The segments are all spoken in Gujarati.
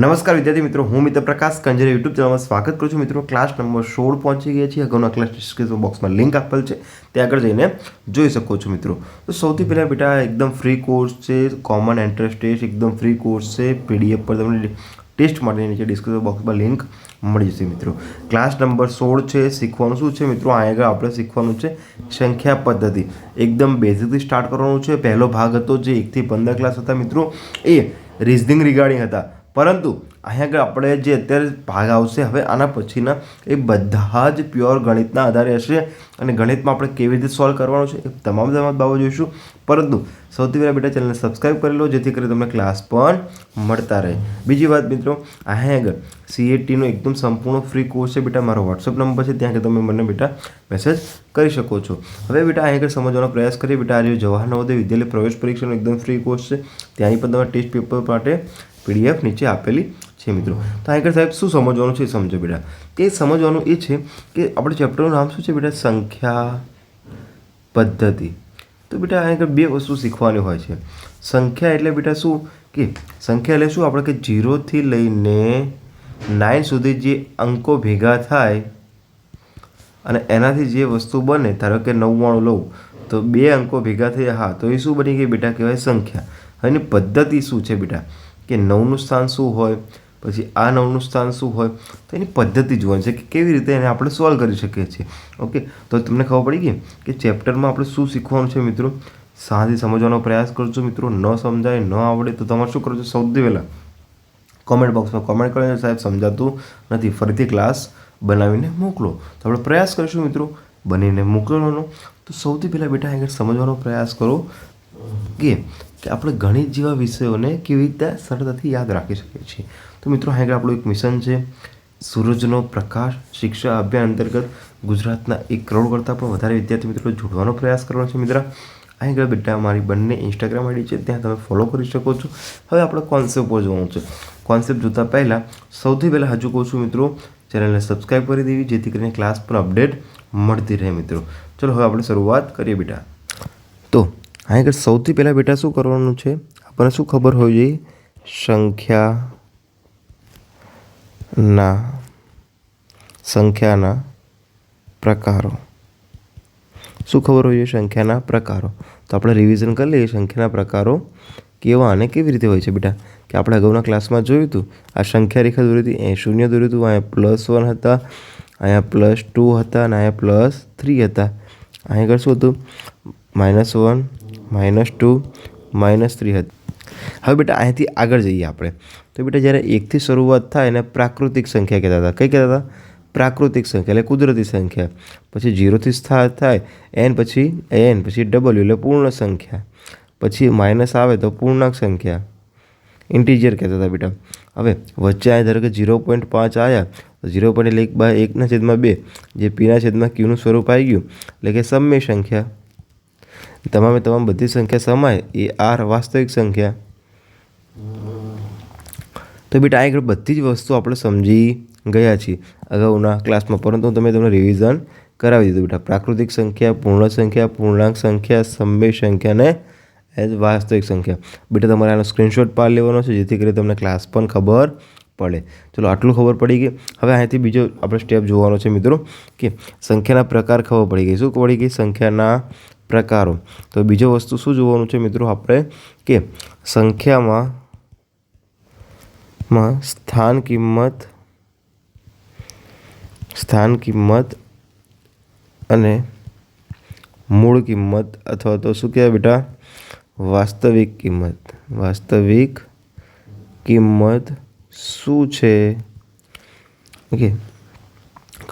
નમસ્કાર વિદ્યાર્થી મિત્રો, હું મિત્ર પ્રકાશ કંજરે યુટ્યુબ ચેનલમાં સ્વાગત કરું છું. મિત્રો ક્લાસ નંબર સોળ પહોંચી ગયા છીએ. અગાઉના ક્લાસ ડિસ્ક્રિપ્શન બોક્સમાં લિંક આપેલ છે. ત્યાં આગળ જઈને જોઈ શકો છો મિત્રો. તો સૌથી પહેલાં બેટા, એકદમ ફ્રી કોર્સ છે. કોમન એન્ટ્રન્સ ટેસ્ટ એકદમ ફ્રી કોર્સ છે. પીડીએફ પર તમને ટેસ્ટ માટે નીચે ડિસ્ક્રિપ્શન બોક્સમાં લિંક મળી જશે મિત્રો. ક્લાસ નંબર સોળ છે. શીખવાનું શું છે મિત્રો? આ આગળ આપણે શીખવાનું છે સંખ્યા પદ્ધતિ. એકદમ બેઝિકથી સ્ટાર્ટ કરવાનું છે. પહેલો ભાગ હતો જે એકથી પંદર ક્લાસ હતા મિત્રો. એ રિઝનિંગ રિગાર્ડિંગ હતા. પરંતુ અહીંયા આગળ આપણે જે અત્યારે ભાગ આવશે, હવે આના પછીના એ બધા જ પ્યોર ગણિતના આધારે હશે અને ગણિતમાં આપણે કેવી રીતે સોલ્વ કરવાનું છે એ તમામ તમામ બાબત જોઈશું. પરંતુ સૌથી પહેલાં બેટા ચેનલને સબસ્ક્રાઈબ કરી લો, જેથી કરી તમને ક્લાસ પણ મળતા રહે. બીજી વાત મિત્રો અહીંયા આગળ સીએટીનો એકદમ સંપૂર્ણ ફ્રી કોર્સ છે બેટા, મારો વોટ્સઅપ નંબર છે, ત્યાં તમે મને બેટા મેસેજ કરી શકો છો. હવે બેટા અહીંયા આગળ સમજવાનો પ્રયાસ કરીએ. બેટા આજે જવાહર નવોદય વિદ્યાલય પ્રવેશ પરીક્ષાનો એકદમ ફ્રી કોર્સ છે. ત્યાંની પણ તમે ટેસ્ટ પેપર માટે પીડીએફ નીચે આપેલી છે મિત્રો. તો આગળ સાહેબ શું સમજવાનું છે સમજો બેટા. તે સમજવાનું એ છે કે આપણે ચેપ્ટરનું નામ શું છે બેટા? સંખ્યા પદ્ધતિ. તો બેટા આગળ બે વસ્તુ શીખવાની હોય છે. સંખ્યા એટલે બેટા શું? કે સંખ્યા એટલે શું? આપણે કે જીરોથી લઈને નાઇન સુધી જે અંકો ભેગા થાય અને એનાથી જે વસ્તુ બને, ધારો કે નવ્વાણું લઉં, તો બે અંકો ભેગા થયા. હા, તો એ શું બની ગઈ બેટા? કહેવાય સંખ્યા. એની પદ્ધતિ શું છે બેટા? કે નવનું સ્થાન શું હોય, પછી આ નવનું સ્થાન શું હોય, તો એની પદ્ધતિ જોવાની છે કે કેવી રીતે એને આપણે સોલ્વ કરી શકીએ છીએ. ઓકે તો તમને ખબર પડી ગઈ કે ચેપ્ટરમાં આપણે શું શીખવાનું છે મિત્રો? સાંજે સમજવાનો પ્રયાસ કરજો મિત્રો. ન સમજાય, ન આવડે તો તમારે શું કરજો સૌથી પહેલાં કોમેન્ટ બોક્સમાં કોમેન્ટ કરીને સાહેબ, સમજાતું નથી. ફરીથી ક્લાસ બનાવીને મોકલો. તો આપણે પ્રયાસ કરીશું મિત્રો બનીને મોકલવાનો. તો સૌથી પહેલાં બેટા આગળ સમજવાનો પ્રયાસ કરો કે કે આપણે ગણિત જેવા વિષયોને કેવી રીતે સરળતાથી યાદ રાખી શકીએ છીએ. તો મિત્રો આગળ આપણું એક મિશન છે. સૂરજનો પ્રકાશ શિક્ષા અભિયાન અંતર્ગત ગુજરાતના એક કરોડ કરતાં પણ વધારે વિદ્યાર્થી મિત્રો જોડવાનો પ્રયાસ કરવાનો છે. મિત્ર આગળ બેટા મારી બંને ઇન્સ્ટાગ્રામ આઈડી છે. ત્યાં તમે ફોલો કરી શકો છો. હવે આપણે કોન્સેપ્ટ પર જોવાનું છે. કોન્સેપ્ટ જોતાં પહેલાં સૌથી પહેલાં હજુ કહું છું મિત્રો, ચેનલને સબસ્ક્રાઈબ કરી દેવી, જેથી કરીને ક્લાસ પર અપડેટ મળતી રહે મિત્રો. ચલો હવે આપણે શરૂઆત કરીએ બેટા. તો આગળ સૌથી પહેલાં બેટા શું કરવાનું છે? આપણને શું ખબર હોવી જોઈએ? સંખ્યાના સંખ્યાના પ્રકારો. શું ખબર જોઈએ? સંખ્યાના પ્રકારો. તો આપણે રિવિઝન કરી લઈએ. સંખ્યાના પ્રકારો કેવા અને કેવી રીતે હોય છે બેટા? કે આપણે અગાઉના ક્લાસમાં જોયું હતું, આ સંખ્યા રેખા દોરી હતી અહીં શૂન્ય દોર્યું હતું, અહીંયા પ્લસ વન હતા, અહીંયા પ્લસ ટુ હતા, અને અહીંયા પ્લસ થ્રી હતા. અહીં આગળ શું હતું? Minus one minus two, minus three હતી. હવે બેટા, અહીંથી આગળ જઈએ આપણે. તો બેટા, જ્યારે એકથી શરૂઆત થાય એને પ્રાકૃતિક સંખ્યા કહેતા હતા. કઈ કહેતા હતા? પ્રાકૃતિક સંખ્યા, એટલે કુદરતી સંખ્યા. પછી જીરોથી સ્ટાર્ટ થાય, એન પછી એન, પછી ડબલ્યુ એટલે પૂર્ણ સંખ્યા. પછી માઇનસ આવે તો પૂર્ણાંક સંખ્યા. ઇન્ટીજર કહેતા હતા બેટા. હવે વચ્ચે આ ધારો કે ઝીરો પોઈન્ટ પાંચ આવ્યા તો ઝીરો પોઈન્ટ એટલે એક બાય એકના છેદમાં બે, જે પીના છેદમાં ક્યુનું સ્વરૂપ આવી ગયું, એટલે કે સમય સંખ્યા. તમામે તમામ બધી સંખ્યા સમાય, એ આર વાસ્તવિક સંખ્યા. તો બેટા, આ બધી જ વસ્તુ આપણે સમજી ગયા છીએ અગાઉના ક્લાસમાં, પરંતુ તમે તમને રિવિઝન કરાવી દીધું બેટા. પ્રાકૃતિક સંખ્યા, પૂર્ણ સંખ્યા, પૂર્ણાંક સંખ્યા, સમય સંખ્યા ને એઝ વાસ્તવિક સંખ્યા. બેટા, તમારે આનો સ્ક્રીનશોટ પાડી લેવાનો છે, જેથી કરી તમને ક્લાસ પણ ખબર પડે. ચલો, આટલું ખબર પડી ગઈ. હવે અહીંયાથી બીજો આપણે સ્ટેપ જોવાનો છે મિત્રો કે સંખ્યાના પ્રકાર ખબર પડી ગઈ. શું પડી ગઈ? સંખ્યાના પ્રકારો. તો બીજો વસ્તુ શું જોવાનું છે મિત્રો આપણે? કે સંખ્યામાં, માં સ્થાન કિંમત સ્થાન કિંમત અને મૂળ કિંમત અથવા તો શું કહેવાય બેટા? વાસ્તવિક કિંમત. વાસ્તવિક કિંમત શું છે? ઓકે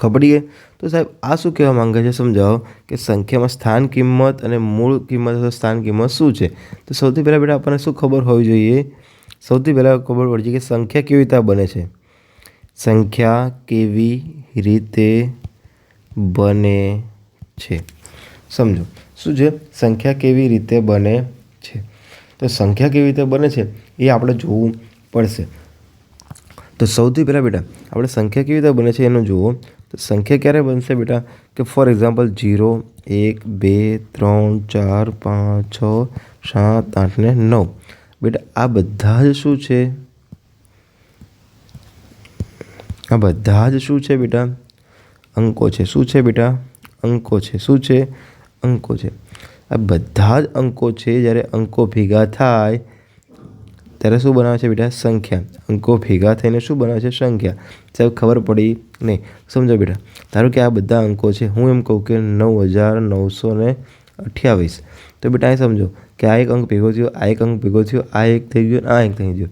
પડી તો સાહેબ, આ શું કહેવા માંગે છે? સમજાવો કે સંખ્યામાં સ્થાન કિંમત અને મૂળ કિંમત અથવા સ્થાન કિંમત શું છે? તો સૌથી પહેલાં બેટા આપણને શું ખબર હોવી જોઈએ? સૌથી પહેલાં ખબર પડશે કે સંખ્યા કેવી રીતે બને છે? સંખ્યા કેવી રીતે બને છે? સમજો. શું છે? સંખ્યા કેવી રીતે બને છે? તો સંખ્યા કેવી રીતે બને છે? એ આપણે જોવું પડશે. તો સૌથી પહેલાં બેટા, આપણે સંખ્યા કેવી રીતે બને છે એનું જુઓ. તો સંખ્યા ક્યારે બનશે બેટા? કે ફોર એક્ઝામ્પલ જીરો એક, બે, ત્રણ, ચાર, પાંચ, છ, સાત, આઠ ને નવ. બેટા, આ બધા જ શું છે? આ બધા જ શું છે બેટા? અંકો છે. શું છે બેટા? અંકો છે. શું છે? અંકો છે. આ બધા જ અંકો છે, જ્યારે અંકો ભેગા થાય ત્યારે શું બનાવે છે બેટા? સંખ્યા. અંકો ભેગા થઈને શું બનાવે છે? સંખ્યા. સાહેબ, ખબર પડી નહીં. સમજો બેટા. ધારો કે આ બધા અંકો છે, હું એમ કહું કે નવ હજાર નવસો ને અઠ્યાવીસ. તો બેટા એ સમજો કે આ એક અંક ભેગો થયો, આ એક અંક ભેગો થયો, આ એક થઈ ગયો, આ એક થઈ ગયો.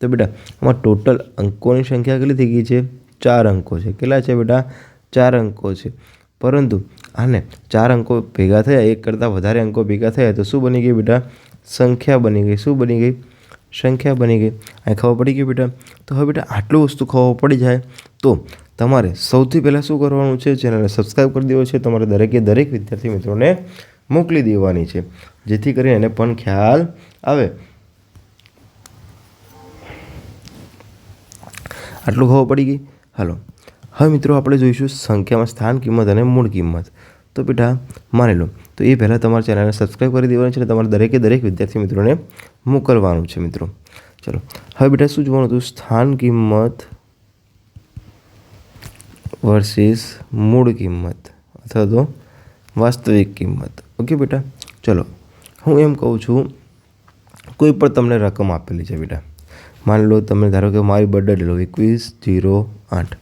તો બેટા, આમાં ટોટલ અંકોની સંખ્યા કેટલી થઈ ગઈ છે? ચાર અંકો છે. કેટલા છે બેટા? ચાર અંકો છે. પરંતુ આને ચાર અંકો ભેગા થયા, એક કરતાં વધારે અંકો ભેગા થયા, તો શું બની ગઈ બેટા? સંખ્યા બની ગઈ. શું બની ગઈ? સંખ્યા બની ગઈ. અહીં ખબર પડી ગઈ બેટા. તો હવે બેટા આટલું વસ્તુ ખબર પડી જાય તો તમારે સૌથી પહેલાં શું કરવાનું છે? ચેનલને સબસ્ક્રાઈબ કરી દેવો છે. તમારે દરેકે દરેક વિદ્યાર્થી મિત્રોને મોકલી દેવાની છે. જેથી કરીને એને પણ ખ્યાલ આવે. આટલું ખબર પડી ગઈ? હાલો. હવે મિત્રો આપણે જોઈશું સંખ્યામાં સ્થાન, કિંમત અને મૂળ કિંમત. તો બેટા માની લો તો એ પહેલાં તમારા ચેનલને સબસ્ક્રાઈબ કરી દેવાનું છે અને તમારે દરેકે દરેક વિદ્યાર્થી મિત્રોને મોકલવાનું છે મિત્રો. ચલો, હવે બેટા શું જોવાનું હતું? સ્થાન કિંમત વર્સિસ મૂળ કિંમત અથવા તો વાસ્તવિક કિંમત. ઓકે બેટા? ચલો, હું એમ કહું છું, કોઈ પણ તમને રકમ આપેલી છે બેટા. માની લો તમે ધારો કે મારી બર્થડે લો, એકવીસ જીરો આઠ.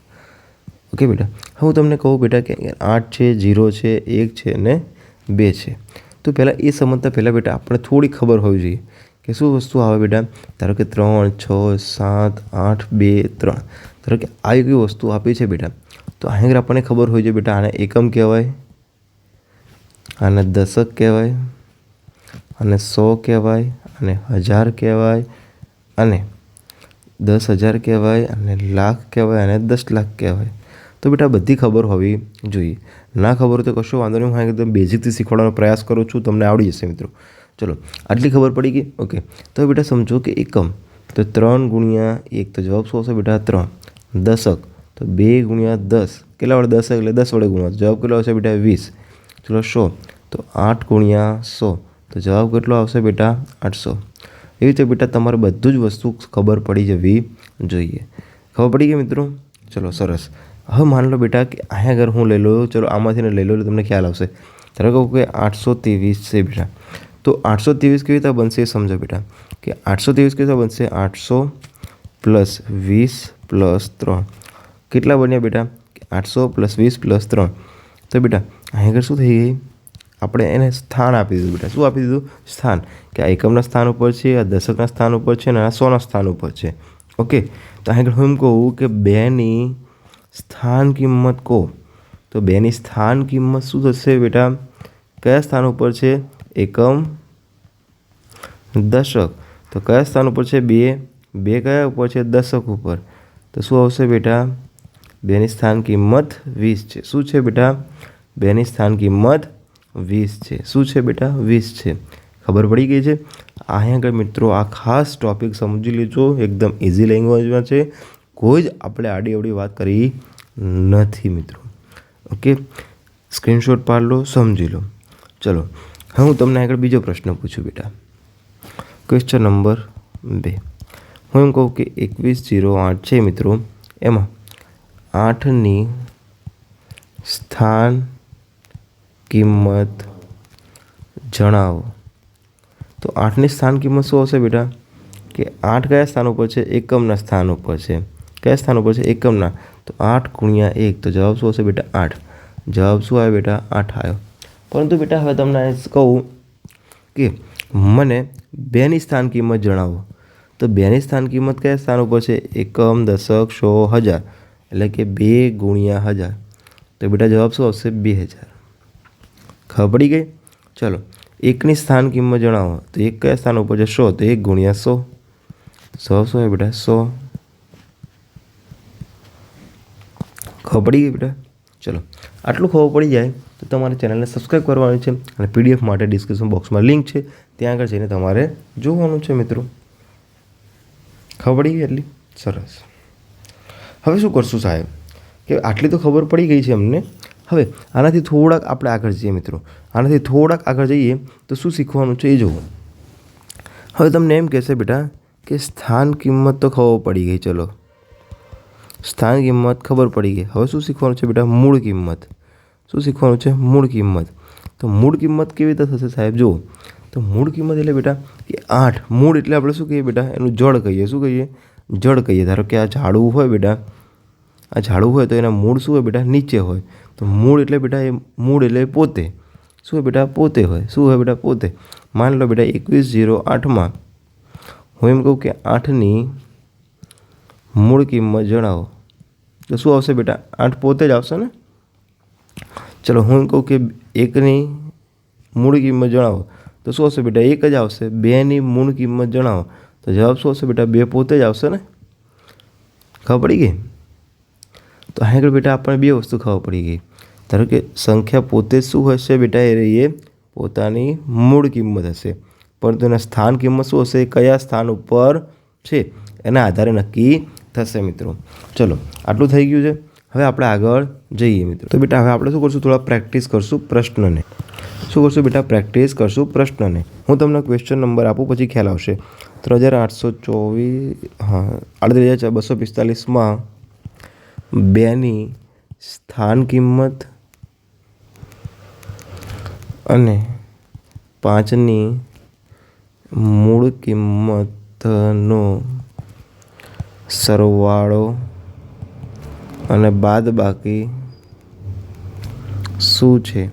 ઓકે બેટા? હું તમને કહું બેટા કે આઠ છે, જીરો છે, એક છે ને બે છે. તો પહેલાં એ સમજતા પહેલાં બેટા, આપણે થોડી ખબર હોવી જોઈએ કે શું વસ્તુ આવે બેટા? ધારો કે ત્રણ, છ, સાત, આઠ, બે, ત્રણ. ધારો કે આવી કઈ વસ્તુ આપી છે બેટા. તો અહીં આપણને ખબર હોય છે બેટા, આને એકમ કહેવાય, આને દશક કહેવાય અને સો કહેવાય અને હજાર કહેવાય, અને દસ હજાર કહેવાય, અને લાખ કહેવાય, અને દસ લાખ કહેવાય. તો બેટા બધી ખબર હોવી જોઈએ. ના ખબર હોય તો કશો વાંધો નહીં. હું એકદમ બેઝિકથી શીખવાડવાનો પ્રયાસ કરું છું. તમને આવડી જશે મિત્રો. ચલો, આટલી ખબર પડી ગઈ? ઓકે તો બેટા સમજો કે એકમ તો ત્રણ ગુણ્યા એક તો જવાબ શું હશે બેટા? ત્રણ. દશક તો બે ગુણ્યા દસ. કેટલા વડે દશક એટલે દસ વડે ગુણવા જવાબ કેટલો આવશે બેટા? વીસ. ચલો, સો. તો આઠ ગુણ્યા સો. તો જવાબ કેટલો આવશે બેટા? આઠસો. એવી રીતે બેટા તમારે બધું જ વસ્તુ ખબર પડી જવી જોઈએ. ખબર પડી ગઈ મિત્રો? ચલો, સરસ. હવે માની લો બેટા કે અહીંયા આગળ હું લઈ લઉં, ચલો આમાંથી લઈ લો તમને ખ્યાલ આવશે. ધારો કહું કે આઠસો ત્રેવીસ છે બેટા. તો આઠસો ત્રેવીસ કેવી રીતે બનશે એ સમજો બેટા. કે આઠસો ત્રેવીસ કેવી રીતે બનશે? આઠસો પ્લસ વીસ પ્લસ ત્રણ. કેટલા બન્યા બેટા? આઠસો પ્લસ વીસ પ્લસ ત્રણ. તો બેટા અહીં આગળ શું થઈ ગઈ આપણે એને સ્થાન આપી દીધું બેટા. શું આપી દીધું? સ્થાન. કે આ એકમના સ્થાન ઉપર છે, આ દશકના સ્થાન ઉપર છે અને આ સોના સ્થાન ઉપર છે. ઓકે? તો અહીં આગળ હું એમ કહું કે બેની સ્થાન કિંમત કહો. તો બેની સ્થાન કિંમત શું થશે બેટા? કયા સ્થાન ઉપર છે? એકમ દશક. તો કયા સ્થાન ઉપર છે બે? બે કયા ઉપર છે? દશક ઉપર. તો શું આવશે બેટા? બેની સ્થાન કિંમત વીસ છે. શું છે બેટા? બેની સ્થાન કિંમત વીસ છે. શું છે બેટા? વીસ છે. ખબર પડી ગઈ છે? અહીંયા આગળ મિત્રો આ ખાસ ટોપિક સમજી લેજો. એકદમ ઇઝી લેંગ્વેજમાં છે. કોઈ જ આપણે આડી અવડી વાત કરી નથી મિત્રો. ઓકે? સ્ક્રીનશોટ પાડ લો, સમજી લો. ચલો, હવે હું તમને આગળ બીજો પ્રશ્ન પૂછું બેટા. ક્વેશ્ચન નંબર બે. હું એમ કહું કે એકવીસ જીરો આઠ છે મિત્રો. એમાં આઠની સ્થાન, કિંમત જણાવો. તો આઠની સ્થાન કિંમત શું હશે બેટા? કે આઠ કયા સ્થાન ઉપર છે? એકમના સ્થાન ઉપર છે. કયા સ્થાન ઉપર છે? એકમના. તો આઠ ગુણ્યા એક. તો જવાબ શું હશે બેટા? આઠ. જવાબ શું આવ્યો બેટા? આઠ આવ્યો. પરંતુ બેટા, હવે તમને કહું કે મને બેની સ્થાન કિંમત જણાવો. તો બેની સ્થાન કિંમત કયા સ્થાન ઉપર છે? એકમ, દશક, સો, હજાર. એટલે કે બે ગુણ્યા હજાર. તો બેટા, જવાબ શું આવશે? બે હજાર. ખબર પડી ગઈ? ચલો, એકની સ્થાન કિંમત જણાવો. તો એક કયા સ્થાન ઉપર છે? સો. તો એક ગુણ્યા સો. સો સો બેટા? સો. ખબર પડી ગઈ બેટા? ચલો, આટલું ખબર પડી જાય તો તમારે ચેનલને સબસ્ક્રાઈબ કરવાની છે અને પીડીએફ માટે ડિસ્ક્રિપ્શન બોક્સમાં લિંક છે, ત્યાં આગળ જઈને તમારે જોવાનું છે મિત્રો. ખબર પડી ગઈ એટલી? સરસ. હવે શું કરશું સાહેબ? કે આટલી તો ખબર પડી ગઈ છે અમને. હવે, આનાથી થોડાક આપણે આગળ જઈએ મિત્રો. આનાથી થોડાક આગળ જઈએ તો શું શીખવાનું છે એ જુઓ હવે તમને એમ કહેશે બેટા કે સ્થાન કિંમત તો ખબર પડી ગઈ, ચલો. સ્થાન કિંમત ખબર પડી ગઈ. હવે શું શીખવાનું છે બેટા? મૂળ કિંમત. શું શીખવાનું છે? મૂળ કિંમત. તો મૂળ કિંમત કેવી રીતે થશે સાહેબ? જુઓ. તો મૂળ કિંમત એટલે બેટા કે આઠ. મૂળ એટલે આપણે શું કહીએ બેટા? એનું જળ કહીએ. શું કહીએ? જળ કહીએ. ધારો કે આ ઝાડવું હોય બેટા, આ ઝાડવું હોય તો એના મૂળ શું હોય બેટા? નીચે હોય. તો મૂળ એટલે બેટા એ મૂળ એટલે પોતે. શું હોય બેટા? પોતે હોય. શું હોય બેટા? પોતે. માની લો બેટા એકવીસ જીરો આઠમાં હું એમ કહું કે આઠની મૂળ કિંમત જણાવો. તો શું આવશે બેટા? આઠ પોતે જ આવશે ને? ચલો, હું કહું કે એકની મૂળ કિંમત જણાવો. તો શું આવશે બેટા? એક જ આવશે. બેની મૂળ કિંમત જણાવો. તો જવાબ શું આવશે બેટા? બે પોતે જ આવશે ને? ખબર પડી ગઈ? તો આગળ બેટા આપણને બે વસ્તુ ખબર પડી ગઈ. ધારો કે સંખ્યા પોતે શું હશે બેટા? એ રહી એ પોતાની મૂળ કિંમત હશે. પરંતુ એના સ્થાન કિંમત શું હશે? કયા સ્થાન ઉપર છે? એના આધારે નક્કી થશે મિત્રો. ચલો, આટલું થઈ ગયું છે. હવે આપણે આગળ જઈએ મિત્રો. તો બેટા, હવે આપણે શું કરશું? થોડા પ્રેક્ટિસ કરશું પ્રશ્નને. શું કરશું બેટા? પ્રેક્ટિસ કરશું પ્રશ્નને. હું તમને ક્વેશ્ચન નંબર આપું, પછી ખ્યાલ આવશે. ત્રણ હજાર આઠસો ચોવીસ, હા આડત્રીસ હજાર બસો પિસ્તાલીસમાં બેની સ્થાન કિંમત અને પાંચની મૂળ કિંમતનો સરવાળો અને બાદ બાકી શું છે?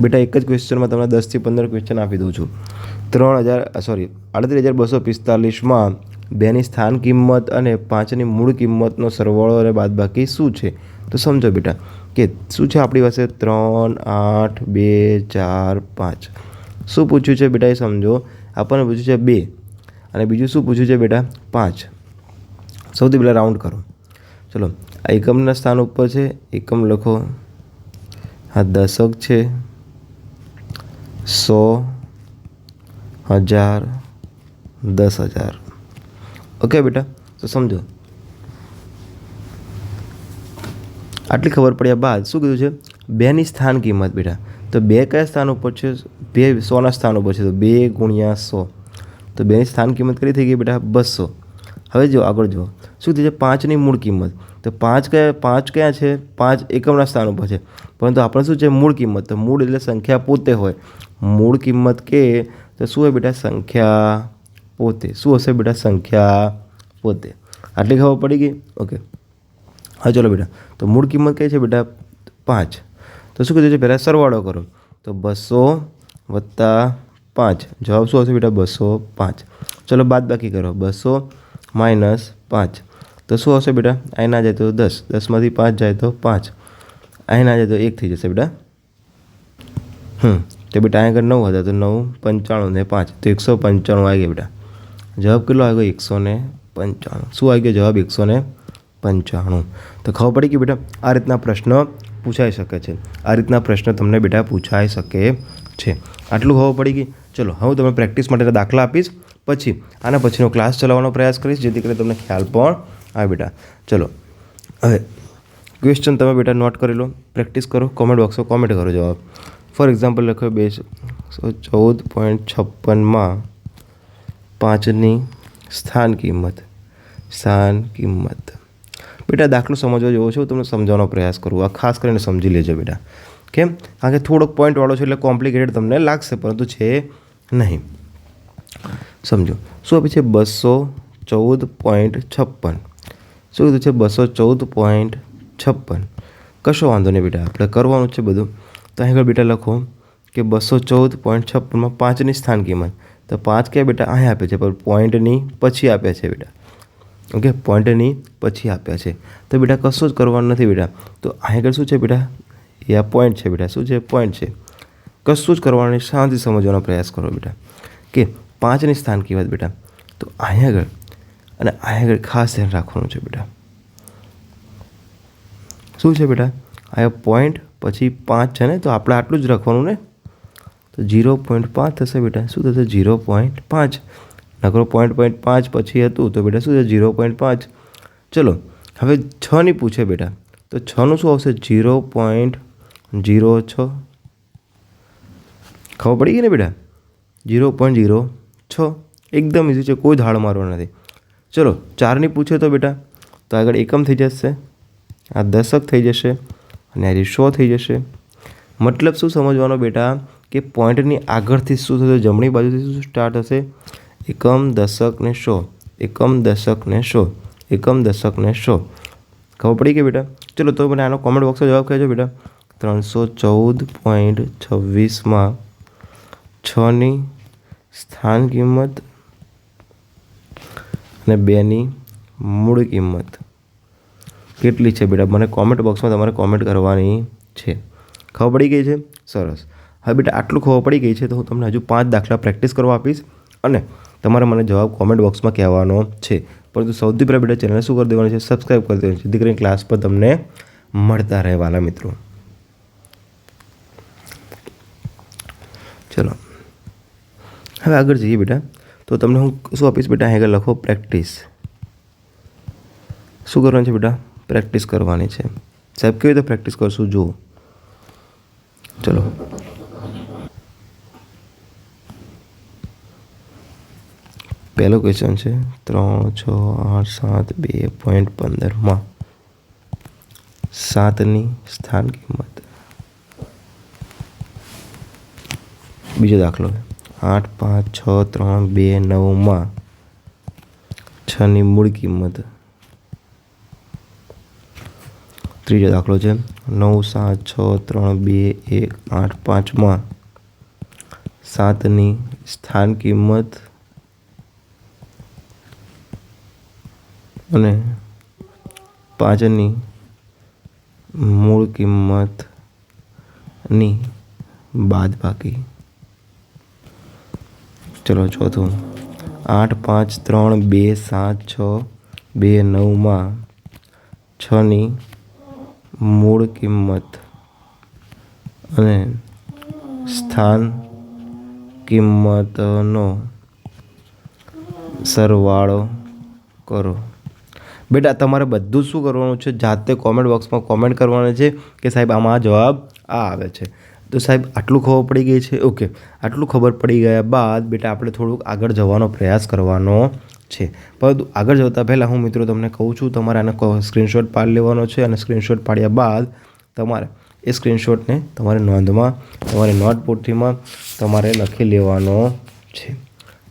બેટા, એક જ ક્વેશ્ચનમાં તમને દસથી પંદર ક્વેશ્ચન આપી દઉં છું. ત્રણ હજાર સોરી આડત્રીસ હજાર બસો પિસ્તાલીસમાં બેની સ્થાન કિંમત અને પાંચની મૂળ કિંમતનો સરવાળો અને બાદબાકી શું છે? તો સમજો બેટા કે શું છે આપણી પાસે? ત્રણ, આઠ, બે, ચાર, પાંચ. શું પૂછ્યું છે બેટા એ સમજો? આપણને પૂછ્યું છે બે. અને બીજું શું પૂછ્યું છે બેટા? પાંચ. સૌથી પહેલાં રાઉન્ડ કરો. ચલો, આ એકમના સ્થાન ઉપર છે, એકમ લખો. આ દશક છે, સો હજાર દસ હજાર. ઓકે બેટા, તો સમજો. આટલી ખબર પડ્યા બાદ શું કીધું છે? બેની સ્થાન કિંમત બેટા. તો બે કયા સ્થાન ઉપર છે? બે સોના સ્થાન ઉપર છે. તો બે ગુણ્યા સો. તો બેની સ્થાન કિંમત કરી થઈ ગઈ બેટા? બસો. હવે જો આગળ જુઓ. શું થયું છે? પાંચની મૂળ કિંમત. તો પાંચ કયા, પાંચ ક્યાં છે? પાંચ એકમના સ્થાન ઉપર છે. પરંતુ આપણે શું છે? મૂળ કિંમત. તો મૂળ એટલે સંખ્યા પોતે હોય. મૂળ કિંમત કે, તો શું હોય બેટા? સંખ્યા પોતે. શું હશે બેટા? સંખ્યા પોતે. આટલી ખબર પડી ગઈ? ઓકે. હા, ચલો બેટા. તો મૂળ કિંમત કઈ છે બેટા? પાંચ. તો શું કીધું છે? પહેલાં સરવાળો કરો. તો બસો વત્તા પાંચ. જવાબ શું હશે બેટા? બસો પાંચ. ચલો બાદ બાકી કરો. બસો માઇનસ પાંચ. તો શું હશે બેટા? અહીં ના જાય તો દસ. દસમાંથી પાંચ જાય તો પાંચ. અહીં ના જાય તો એક થઈ જશે બેટા. હમ. તો બેટા અહીં આગળ નવ હતા, તો નવ, પંચાણું ને પાંચ. તો એકસો પંચાણું આવી ગયા બેટા. જવાબ કેટલો આવી ગયો એકસો ને પંચાણું. શું આવી ગયો જવાબ? એકસો ને પંચાણું. તો ખબર પડી કે બેટા, આ રીતના પ્રશ્ન પૂછાઈ શકે છે. આ રીતના પ્રશ્ન તમને બેટા પૂછાઈ શકે છે. આટલું ખબર પડી ગઈ. ચલો, હવે હું તમને પ્રેક્ટિસ માટે દાખલા આપીશ. પછી આના પછીનો ક્લાસ ચલાવવાનો પ્રયાસ કરીશ, જેથી કરીને તમને ખ્યાલ પણ આવે બેટા. ચલો, હવે ક્વેશ્ચન તમે બેટા નોટ કરી લો પ્રેક્ટિસ કરો કોમેન્ટ બોક્સમાં કોમેન્ટ કરો જવાબ. ફોર એક્ઝામ્પલ લખ્યો બે ચૌદ પોઈન્ટ છપ્પનમાં પાંચની સ્થાન કિંમત સ્થાન કિંમત. બેટા, દાખલો સમજવા જેવો છે, હું તમને સમજાવવાનો પ્રયાસ કરું. આ ખાસ કરીને સમજી લેજો બેટા. કેમ? કારણ કે થોડોક પોઈન્ટવાળો છે એટલે કોમ્પ્લિકેટેડ તમને લાગશે, પરંતુ છે નહીં. સમજો. શું આપે છે? બસો ચૌદ પોઈન્ટ છપ્પન. શું કીધું છે? બસો ચૌદ પોઈન્ટ છપ્પન. કશો વાંધો નહીં બેટા, આપણે કરવાનું છે બધું. તો અહીં આગળ બેટા લખો કે બસો ચૌદ પોઈન્ટ છપ્પનમાં પાંચની સ્થાન કિંમત. તો પાંચ ક્યાં બેટા? અહીં આપે છે, પણ પોઈન્ટની પછી આપ્યા છે બેટા. ઓકે, પોઈન્ટની પછી આપ્યા છે. તો બેટા કશું જ કરવાનું નથી બેટા. તો અહીં આગળ શું છે બેટા? એ આ પોઈન્ટ છે બેટા. શું છે? પોઈન્ટ છે. કશું જ કરવાનું, શાંતિ સમજવાનો પ્રયાસ કરો બેટા. કે પાંચની સ્થાન વાત બેટા. તો અહીં આગળ, અને અહીંયા આગળ ખાસ ધ્યાન રાખવાનું છે બેટા. શું છે બેટા? અહીંયા પોઈન્ટ પછી પાંચ છે ને, તો આપણે આટલું જ રાખવાનું ને? તો જીરો પોઈન્ટ પાંચ થશે બેટા. શું થશે? જીરો પોઈન્ટ પાંચ. નકરો પોઈન્ટ પોઈન્ટ પાંચ પછી હતું, તો બેટા શું છે જીરો પોઈન્ટ પાંચ. ચલો, હવે છની પૂછે બેટા. તો છનું શું આવશે? જીરો પોઈન્ટ જીરો છ. ખબર પડી ગઈ ને બેટા? જીરો પોઈન્ટ જીરો છ? એકદમ ઇઝી છે, કોઈ ધાડ મારવો નથી. ચલો, ચારની પૂછે તો બેટા, તો આગળ એકમ થઈ જશે, આ દશક થઈ જશે, અને આજે સો થઈ જશે. મતલબ શું સમજવાનો બેટા, કે પોઈન્ટની આગળથી શું થશે, જમણી બાજુથી શું સ્ટાર્ટ થશે એકમ દશક ને સો, એકમ દશક ને સો, એકમ દશક ને સો. ખબર પડી કે બેટા? ચલો, તો મને આનો કોમેન્ટ બોક્સમાં જવાબ કહેજો બેટા. ત્રણસો ચૌદ પોઈન્ટ છવ્વીસમાં છની સ્થાન કિંમત અને બેની મૂળ કિંમત. કેટલી છે બેટા? મને કોમેન્ટ બોક્સમાં તમારે કોમેન્ટ કરવાની છે. ખબર પડી ગઈ છે? સરસ. હવે બેટા, આટલું ખબર પડી ગઈ છે તો હું તમને હજુ પાંચ દાખલા પ્રેક્ટિસ કરવા આપીશ અને તમારે મને જવાબ કોમેન્ટ બોક્સમાં કહેવાનો છે. પરંતુ સૌથી પહેલાં બેટા ચેનલ શું કરી દેવાની છે? સબસ્ક્રાઈબ કરી દેવાની છે. જેથી ક્લાસ પર તમને મળતા રહેવાના મિત્રો. ચલો. હવે આગળ જઈએ બેટા. તો તમને હું શું આપીશ બેટા? અહીં આગળ લખો પ્રેક્ટિસ શું કરવાનું છે બેટા? પ્રેક્ટિસ કરવાની છે. સાહેબ, કેવી રીતે પ્રેક્ટિસ કરશું? જુઓ. ચલો. પહેલો ક્વેશ્ચન છે. ત્રણ, છ, આઠ, સાત, બે પોઈન્ટ પંદરમાં સાતની સ્થાન કિંમત. બીજો દાખલો. આઠ, પાંચ, છ, ત્રણ, બે, નવમાં. છની મૂળ કિંમત. ત્રીજો દાખલો છે. નવ, સાત, છ, ત્રણ, બે, એક, આઠ, પાંચમાં. સાતની સ્થાન કિંમત. અને પાંચની મૂળ કિંમતની બાદબાકી. ચલો ચોથું. આઠ, પાંચ, ત્રણ, બે, સાત, છ, બે, નવમાં છની મૂળ કિંમત અને સ્થાન કિંમતનો સરવાળો કરો. બેટા, તમારે બધું શું કરવાનું છે? જાતે કોમેન્ટ બોક્સમાં કોમેન્ટ કરવાનું છે કે સાહેબ, આમાં જવાબ આ આવે છે. તો સાહેબ, આટલું ખબર પડી ગઈ છે? ઓકે. આટલું ખબર પડી ગયા બાદ બેટા આપણે થોડુંક આગળ જવાનો પ્રયાસ કરવાનો છે. પરંતુ આગળ જતાં પહેલાં હું મિત્રો તમને કહું છું, તમારે આને સ્ક્રીનશોટ પાડી લેવાનો છે અને સ્ક્રીનશોટ પાડ્યા બાદ તમારે એ સ્ક્રીનશોટને તમારે નોંધમાં, તમારી નોટપોથીમાં તમારે લખી લેવાનો છે.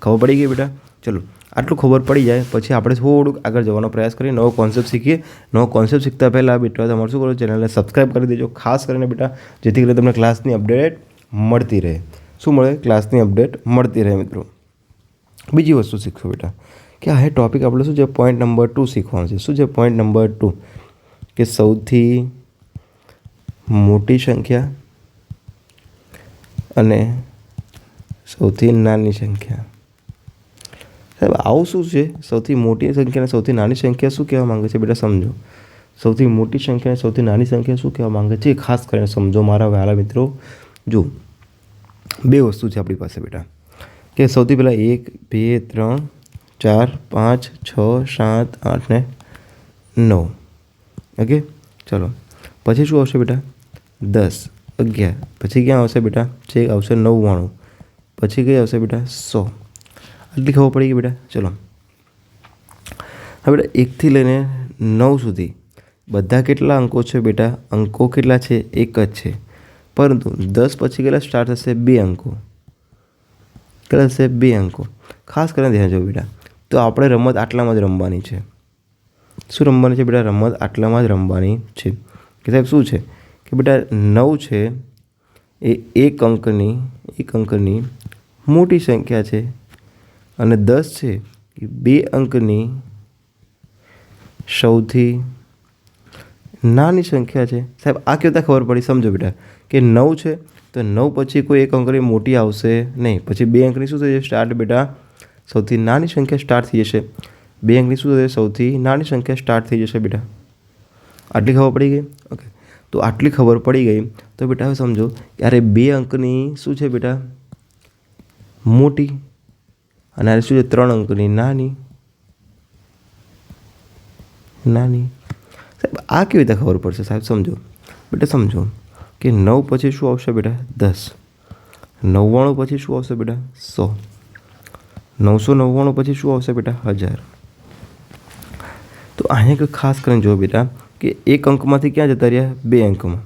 ખબર પડી ગઈ બેટા? ચલો. આટલું ખબર પડી જાય, પછી આપણે થોડુંક આગળ જવાનો પ્રયાસ કરીએ, નવો કોન્સેપ્ટ શીખીએ. નવો કોન્સેપ્ટ શીખતા પહેલાં બેટા તમારે શું કરો ચેનલને સબસ્ક્રાઈબ કરી દેજો. ખાસ કરીને બેટા, જેથી કરીને તમને ક્લાસની અપડેટ મળતી રહે. શું મળે? ક્લાસની અપડેટ મળતી રહે, મિત્રો. બીજી વસ્તુ શીખશો બેટા, કે આ ટોપિક આપણે શું છે? પોઈન્ટ નંબર ટુ શીખવાનું છે. શું છે પોઈન્ટ નંબર ટુ કે સૌથી મોટી સંખ્યા અને સૌથી નાની સંખ્યા. સાહેબ, આવું શું છે? સૌથી મોટી સંખ્યાને સૌથી નાની સંખ્યા શું કહેવા માંગે છે? બેટા સમજો. સૌથી મોટી સંખ્યાને સૌથી નાની સંખ્યા શું કહેવા માંગે છે? ખાસ કરીને સમજો મારા વહાલા મિત્રો. જો બે વસ્તુ છે આપણી પાસે બેટા. કે સૌથી પહેલાં એક, બે, ત્રણ, ચાર, પાંચ, છ, સાત, આઠ ને નવ. ઓકે? ચલો. પછી શું આવશે બેટા? દસ, અગિયાર. પછી ક્યાં આવશે બેટા? છેક આવશે નવ્વાણું. પછી કઈ આવશે બેટા? સો. આટલી ખબર પડી ગઈ બેટા. ચલો. હવે બેટા, એકથી લઈને નવ સુધી બધા કેટલા અંકો છે બેટા? અંકો કેટલા છે? એક જ છે. પરંતુ દસ પછી કેટલા સ્ટાર્ટ થશે? બે અંકો. કેટલા થશે? બે અંકો. ખાસ કરીને ધ્યાન જો બેટા. તો આપણે રમત આટલામાં જ રમવાની છે. શું રમવાની છે બેટા? રમત આટલામાં જ રમવાની છે. કે સાહેબ, શું છે? કે બેટા, નવ છે એ એક અંકની એક અંકની મોટી સંખ્યા છે. અને દસ છે એ બે અંકની સૌથી નાની સંખ્યા છે. સાહેબ, આ કેવી ખબર પડી? સમજો બેટા. કે નવ છે, તો નવ પછી કોઈ એક અંકની મોટી આવશે નહીં. પછી બે અંકની શું થઈ જશે? સ્ટાર્ટ બેટા. સૌથી નાની સંખ્યા સ્ટાર્ટ થઈ જશે. બે અંકની શું થશે? સૌથી નાની સંખ્યા સ્ટાર્ટ થઈ જશે બેટા. આટલી ખબર પડી ગઈ? ઓકે તો આટલી ખબર પડી ગઈ, તો બેટા હવે સમજો ત્યારે બે અંકની શું છે બેટા? મોટી. અને આ શું છે? ત્રણ અંકની નાની. નાની. સાહેબ, આ કેવી રીતે ખબર પડશે? સાહેબ, સમજો. બેટા, સમજો. કે નવ પછી શું આવશે બેટા? દસ. નવ્વાણું પછી શું આવશે બેટા? સો. નવસો નવ્વાણું પછી શું આવશે બેટા? હજાર. તો અહીંયા કંઈક ખાસ કરીને જુઓ બેટા, કે એક અંકમાંથી ક્યાં જતા રહ્યા? બે અંકમાં.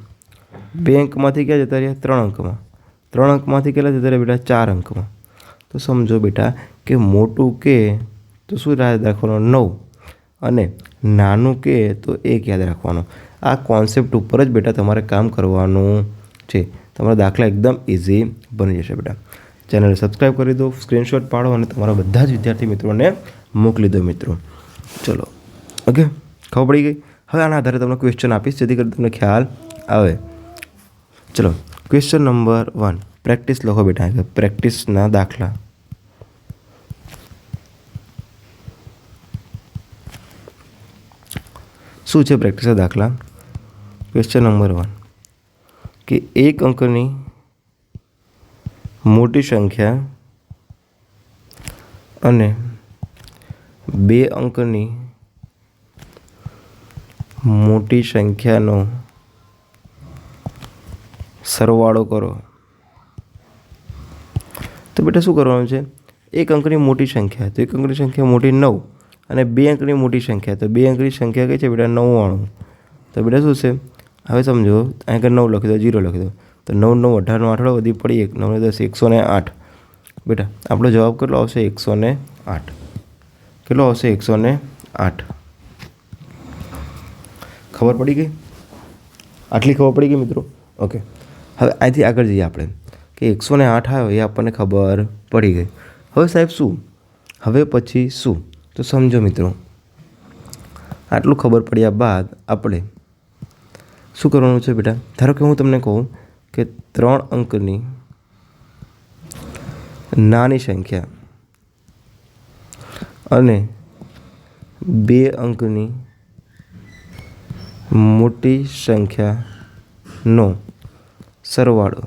બે અંકમાંથી ક્યાં જતા રહ્યા? ત્રણ અંકમાં. ત્રણ અંકમાંથી કેટલા જતા રહ્યા બેટા? ચાર અંકમાં. તો સમજો બેટા કે મોટું કે તો શું યાદ રાખવાનું? નવ. અને નાનું કે તો એક યાદ રાખવાનું. આ કોન્સેપ્ટ ઉપર જ બેટા તમારે કામ કરવાનું છે. તમારા દાખલા એકદમ ઇઝી બની જશે બેટા. ચેનલ સબસ્ક્રાઈબ કરી દો સ્ક્રીનશોટ પાડો અને તમારા બધા જ વિદ્યાર્થી મિત્રોને મોકલી દો મિત્રો. ચલો. ઓકે ખબર પડી ગઈ? હવે આના આધારે તમને ક્વેશ્ચન આપીશ, જેથી કરી તમને ખ્યાલ આવે. ચલો. ક્વેશ્ચન નંબર વન પ્રેક્ટિસ લખો બેટા. પ્રેક્ટિસના દાખલા. શું છે પ્રેક્ટિસના દાખલા? ક્વેશ્ચન નંબર વન કે એક અંકની મોટી સંખ્યા અને બે અંકની મોટી સંખ્યાનો સરવાળો કરો. તો બેટા શું કરવાનું છે? એક અંકની મોટી સંખ્યા, તો એક અંકની સંખ્યા મોટી નવ. અને બે અંકની મોટી સંખ્યા. તો બે અંકની સંખ્યા કઈ છે? બેટા નવ્વાણું. તો બેટા શું છે? હવે સમજો અહીં આગળ નવ લખી દો, જીરો લખી દો. તો નવ નવ, અઢારનો આઠડો વધી પડી એક નવ, દસ, એકસો ને આઠ. બેટા, આપણો જવાબ કેટલો આવશે? એકસો ને આઠ. કેટલો આવશે? એકસો ને આઠ. ખબર પડી ગઈ? આટલી ખબર પડી ગઈ મિત્રો? ઓકે. હવે અહીંથી આગળ જઈએ આપણે. કે એકસો ને આઠ આવ્યો એ આપણને ખબર પડી ગઈ. હવે સાહેબ શું? હવે પછી શું? તો સમજો મિત્રો, આટલું ખબર પડ્યા બાદ આપણે શું કરવાનું છે બેટા? ધારો કે હું તમને કહું કે ત્રણ અંકની નાની સંખ્યા અને બે અંકની મોટી સંખ્યાનો સરવાળો.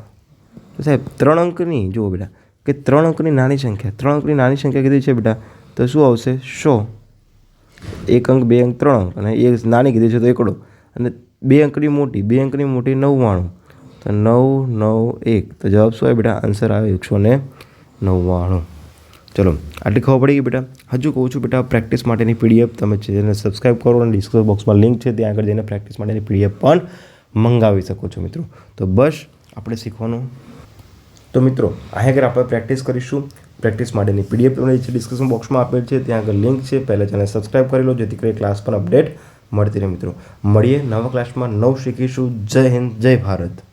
સાહેબ, ત્રણ અંકની, જુઓ બેટા, કે ત્રણ અંકની નાની સંખ્યા, ત્રણ અંકની નાની સંખ્યા કીધી છે બેટા? તો શું આવશે? સો એક અંક, બે અંક, ત્રણ અંક. અને એક નાની કીધી છે તો એકડો. અને બે અંકની મોટી, બે અંકની મોટી નવ્વાણું. તો નવ નવ, એક. તો જવાબ શું આવે બેટા? આન્સર આવે એકસો ને નવ્વાણું. ચલો, આટલી ખબર પડી ગઈ બેટા? હજુ કહું છું બેટા, પ્રેક્ટિસ માટેની પીડીએફ તમે જેને સબસ્ક્રાઈબ કરો અને ડિસ્ક્રિપ્શન બોક્સમાં લિંક છે, ત્યાં આગળ જઈને પ્રેક્ટિસ માટેની પીડીએફ પણ મંગાવી શકો છો મિત્રો. તો બસ, આપણે શીખવાનું. તો મિત્રો અહીં આગળ આપણે પ્રેક્ટિસ કરીશું. પ્રેક્ટિસ માટેની પીડીએફ તમને છે ડિસ્ક્રિપ્શન બોક્સમાં આપેલ છે. ત્યાં આગળ લિંક છે. પહેલાં ચેનલ સબસ્ક્રાઈબ કરી લો, જેથી કરી ક્લાસ પર અપડેટ મળતી રહે મિત્રો. મળીએ નવા ક્લાસમાં. નવ શીખીશું. જય હિન્દ, જય ભારત.